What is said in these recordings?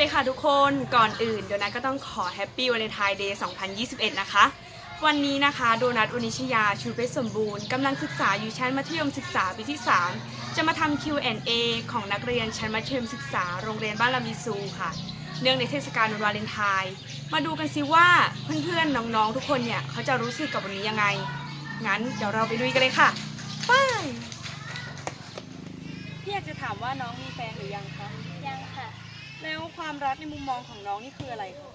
ดีค่ะทุกคนก่อนอื่นโดนัทก็ต้องขอแฮปปี้วาเลนไทน์เดย์ 2021 นะคะ วันนี้นะคะโดนัทวนิชยาชูเพชรสมบูรณ์กำลังศึกษาอยู่ชั้นมัธยมศึกษาปีที่ 3 จะมาทำ Q&A ของนักเรียนชั้นมัธยมศึกษาโรงเรียนบ้านลามิซูค่ะ เนื่องในเทศกาลวันวาเลนไทน์มาดูกันสิว่าเพื่อนๆน้องๆทุกคนเนี่ยเขาจะรู้สึกกับวันนี้ยังไง งั้นเดี๋ยวเราไปดูกันเลยค่ะไปพี่อยากจะถามว่าน้องมีแฟนหรือยังคะยังค่ะแล้ว ความรักในมุมมองของน้องนี่คืออะไรคะ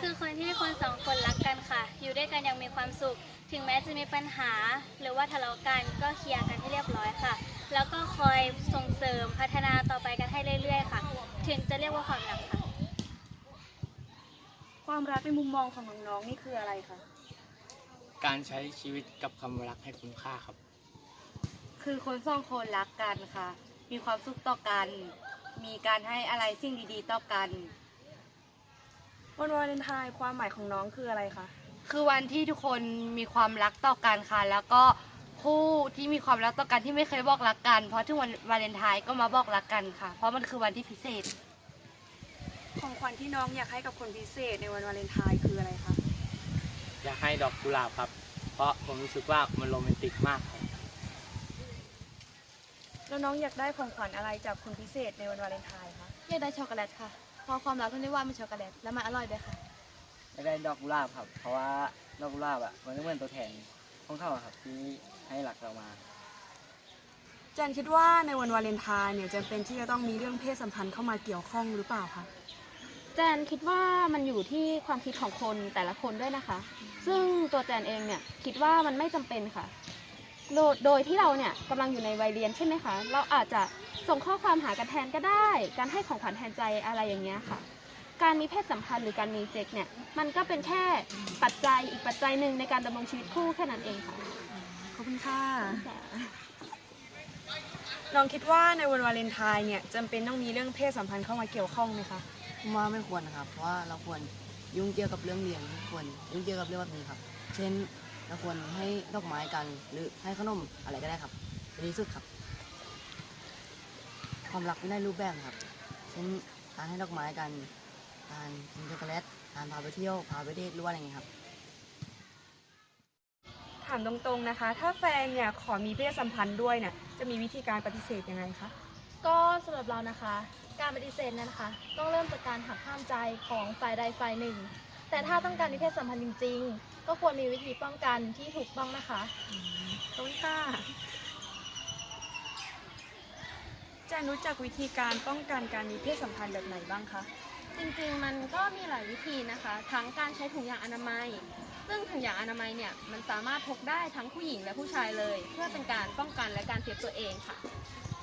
คือคนที่คนสองคนรักกันค่ะ อยู่ด้วยกันอยังมีความสุข ถึงแม้จะมีปัญหา หรือว่าทะเลาะกันก็เคลียร์กันให้เรียบร้อยค่ะ แล้วก็คอยส่งเสริมพัฒนาต่อไปกันให้เรื่อย ๆ ค่ะ ถึงจะเรียกว่าความรักค่ะ ความรักในมุมมองของน้องๆนี่คืออะไรคะการใช้ชีวิตกับคำรักให้คุ้มค่าครับ คือคนสองคนรักกันค่ะ มีความสุขต่อกัน มีการให้อะไรสิ่งดีๆ ต่อกัน วันวาเลนไทน์ความหมายของน้องคืออะไรคะ คือวันที่ทุกคนมีความรักต่อกันค่ะ แล้วก็คู่ที่มีความรักต่อกันที่ไม่เคยบอกรักกัน เพราะถึงวันวาเลนไทน์ก็มาบอกรักกันค่ะ เพราะมันคือวันที่พิเศษ ของขวัญที่น้องอยากให้กับคนพิเศษในวันวาเลนไทน์คืออะไรคะ อยากให้ดอกกุหลาบครับ เพราะผมรู้สึกว่ามันโรแมนติกมากครับ แล้วน้องอยากได้ของขวัญอะไรจากคนพิเศษในวันวาเลนไทน์คะอยากได้ช็อกโกแลตค่ะ เพราะความรักที่ได้ว่าเป็นช็อกโกแลตและมันอร่อยด้วยค่ะไม่ได้ดอกกุหลาบครับ เพราะว่าดอกกุหลาบอะมันก็เหมือนตัวแทนของเขาอะครับที่ให้หลักเรามาแจนคิดว่าในวันวาเลนไทน์เนี่ยจำเป็นที่จะต้องมีเรื่องเพศสัมพันธ์เข้ามาเกี่ยวข้องหรือเปล่าคะแจนคิดว่ามันอยู่ที่ความคิดของคนแต่ละคนด้วยนะคะ ซึ่งตัวแจนเองเนี่ยคิดว่ามันไม่จำเป็นค่ะ โดยโดยที่เราเนี่ยกำลังอยู่ในวัยเรียนใช่ไหมคะ เราอาจจะส่งข้อความหากันแทนก็ได้ การให้ของขวัญแทนใจอะไรอย่างเงี้ยค่ะ การมีเพศสัมพันธ์หรือการมีเซ็กเนี่ย มันก็เป็นแค่ปัจจัยอีกปัจจัยหนึ่งในการดำรงชีวิตคู่แค่นั้นเองค่ะ ขอบคุณค่ะน้องคิดว่าในวันวาเลนไทน์เนี่ยจำเป็นต้องมีเรื่องเพศสัมพันธ์เข้ามาเกี่ยวข้องไหมคะผมว่าไม่ควรนะครับ เพราะว่าเราควรยุ่งเกี่ยวกับเรื่องเรียนไม่ควรยุ่งเกี่ยวกับเรื่องแบบนี้ครับ เช่น เราควรให้ดอกไม้กันหรือให้ขนมอะไรก็ได้ครับดีที่สุดครับ ความรักไม่ได้รูปแบบครับเช่นการให้ดอกไม้กันการกินช็อกโกแลตการพาไปเที่ยวพาไปเดทหรือว่าอะไรเงี้ยครับ ถามตรงๆนะคะ ถ้าแฟนเนี่ยขอมีเพศสัมพันธ์ด้วยเนี่ยจะมีวิธีการปฏิเสธยังไงคะก็สำหรับเรานะคะ การปฏิเสธนั้นนะคะ ต้องเริ่มจากการหักห้ามใจของฝ่ายใดฝ่ายหนึ่ง แต่ถ้าต้องการมีเพศสัมพันธ์จริง ๆ ก็ควรมีวิธีป้องกันที่ถูกต้องนะคะขอบคุณค่ะแจนรู้จักวิธีการป้องกันการมีเพศสัมพันธ์แบบไหนบ้างคะ จริงๆ มันก็มีหลายวิธีนะคะ ทั้งการใช้ถุงยางอนามัย ซึ่งถุงยางอนามัยเนี่ยมันสามารถพกได้ทั้งผู้หญิงและผู้ชายเลย เพื่อเป็นการป้องกันและการเซฟตัวเองค่ะ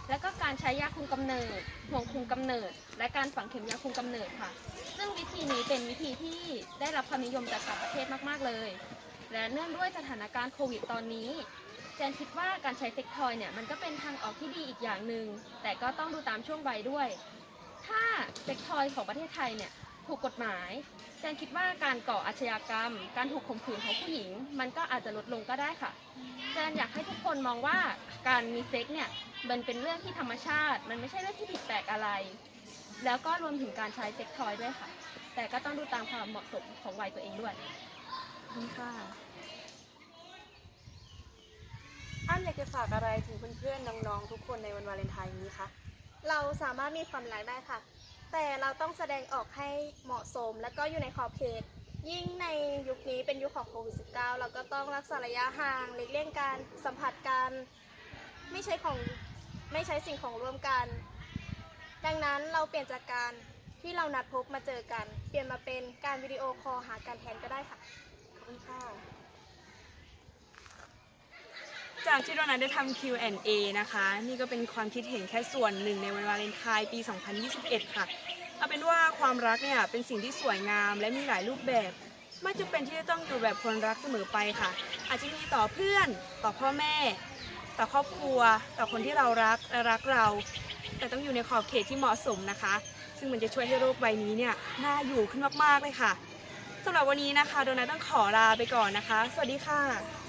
และก็การใช้ยาคุมกำเนิดห่วงคุมกำเนิด และการฝังเข็มยาคุมกำเนิดค่ะ ซึ่งวิธีนี้เป็นวิธีที่ได้รับความนิยมจากต่างประเทศมากๆเลย และเนื่องด้วยสถานการณ์โควิดตอนนี้แจนคิดว่าการใช้เซ็กทอยเนี่ยมันก็เป็นทางออกที่ดีอีกอย่างหนึ่งแต่ก็ต้องดูตามช่วงวัยด้วย ถ้าเซ็กทอยของประเทศไทยเนี่ย ถูกกฎหมายแจนคิดว่าการก่ออาชญากรรม การถูกข่มขืนของผู้หญิง มันก็อาจจะลดลงก็ได้ค่ะแจนอยากให้ทุกคนมองว่าการมีเซ็กเนี่ยมันเป็นเรื่องที่ธรรมชาติ มันไม่ใช่เรื่องที่ผิดแปลกอะไร แล้วก็รวมถึงการใช้เซ็กทอยด้วยค่ะ แต่ก็ต้องดูตามความเหมาะสมของวัยตัวเองด้วยขอบคุณค่ะอ้ำอยากจะฝากอะไรถึงเพื่อนๆน้องๆทุกคนในวันวาเลนไทน์นี้คะเราสามารถมีความรักได้ค่ะ แต่เราต้องแสดงออกให้เหมาะสม และก็อยู่ในขอบเขต ยิ่งในยุคนี้เป็นยุคของโควิด -19 เราก็ต้องรักษาระยะห่างหลีกเลี่ยงการสัมผัสกัน ไม่ใช้ของไม่ใช้สิ่งของร่วมกัน ดังนั้นเราเปลี่ยนจากการที่เรานัดพบมาเจอกัน เปลี่ยนมาเป็นการวิดีโอคอลหากันแทนก็ได้ค่ะขอบคุณค่ะ จากที่เรานั้นได้ทำ Q&A นะคะ นี่ก็เป็นความคิดเห็นแค่ส่วนหนึ่งในวันวาเลนไทน์ปี 2021 ค่ะ เอาเป็นว่าความรักเนี่ยเป็นสิ่งที่สวยงามและมีหลายรูปแบบ ไม่จำเป็นที่จะต้องอยู่แบบคนรักเสมอไปค่ะ อาจจะมีต่อเพื่อน ต่อพ่อแม่ ต่อครอบครัว ต่อคนที่เรารักและรักเรา แต่ต้องอยู่ในขอบเขตที่เหมาะสมนะคะ ซึ่งมันจะช่วยให้โลกใบนี้เนี่ยน่าอยู่ขึ้นมากๆเลยค่ะสำหรับวันนี้นะคะ โดนัทต้องขอลาไปก่อนนะคะ สวัสดีค่ะ